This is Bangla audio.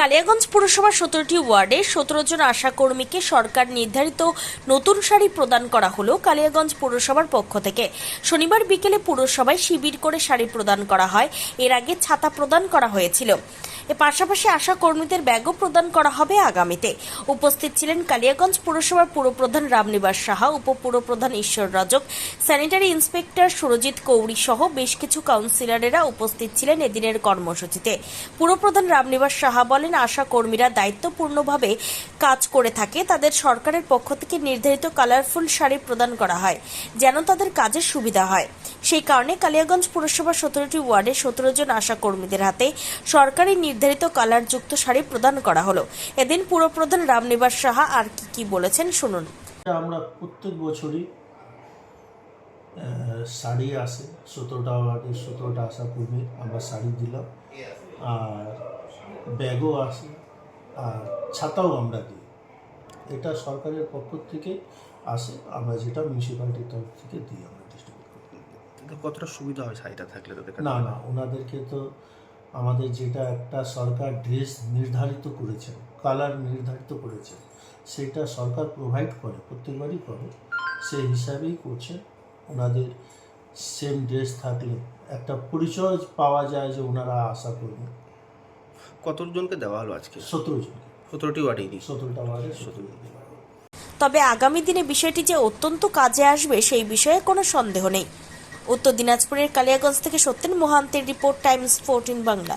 কালিয়াগঞ্জ পুরসভার সতেরোটি ওয়ার্ডে সতেরো জন আশা কর্মীকে সরকার নির্ধারিত নতুন শাড়ি প্রদান করা হলো কালিয়াগঞ্জ পুরসভার পক্ষ থেকে। শনিবার বিকেলে পুরসভায় শিবির করে শাড়ি প্রদান করা হয়। এর আগে ছাতা প্রদান করা হয়েছিল। এর পাশাপাশি আশা কর্মীদের ব্যাগও প্রদান করা হবে আগামীতে। উপস্থিত ছিলেন কালিয়াগঞ্জ পুরসভার পুরপ্রধান রামনিবাস সাহা, উপপুরপ্রধান ঈশ্বর রজক, স্যানিটারি ইন্সপেক্টর সুরজিৎ কৌড়ি সহ বেশ কিছু কাউন্সিলরেরা উপস্থিত ছিলেন এদিনের কর্মসূচিতে। পুরপ্রধান রামনিবাস সাহা বলেন আশা কর্মীরা দায়িত্বপূর্ণভাবে কাজ করে থাকে। তাদের সরকারের পক্ষ থেকে নির্ধারিত কালারফুল শাড়ি প্রদান করা হয়, যেন তাদের কাজের সুবিধা হয়। সেই কারণে কালিয়াগঞ্জ পুরসভার সতেরোটি ওয়ার্ডে সতেরো জন আশা কর্মীদের হাতে সরকারি নির্ধারিত কালারযুক্ত শাড়ি প্রদান করা হলো। এদিন পুরপ্রধান রামনিবাস সাহা আর কি কি বলেছেন শুনুন। আমরা প্রত্যেক বছরই শাড়ি আসে, সতেরোটা ওয়ার্ডে সতেরোটা আশা কর্মী আমরা শাড়ি দিলাম। আর ব্যাগও আসে আর ছাতাও আমরা দিই। এটা সরকারের পক্ষ থেকে আসে আমরা যেটা মিউনিসিপ্যালিটির তরফ থেকে দিই আমরা ডিস্ট্রিবিউট করি। কতটা সুবিধা হয় শাড়িটা থাকলে তাদের? না না ওনাদেরকে তো আমাদের যেটা একটা সরকার ড্রেস নির্ধারিত করেছে কালার নির্ধারিত করেছে সেটা সরকার প্রোভাইড করে প্রত্যেকবারই করে। সেই হিসাবেই করছে। ওনাদের সেম ড্রেস থাকলে একটা পরিচয় পাওয়া যায় যে ওনারা আশা করবেন কতজনকে দেওয়া হলো আজকে? সতেরো জন সতেরোটি ওয়ার্ডে সতেরো তবে আগামী দিনে বিষয়টি যে অত্যন্ত কাজে আসবে সেই বিষয়ে কোনো সন্দেহ নেই। উত্তর দিনাজপুরের কালিয়াগঞ্জ থেকে সত্যেন মহান্তের রিপোর্ট টাইমস ফোরটিন বাংলা।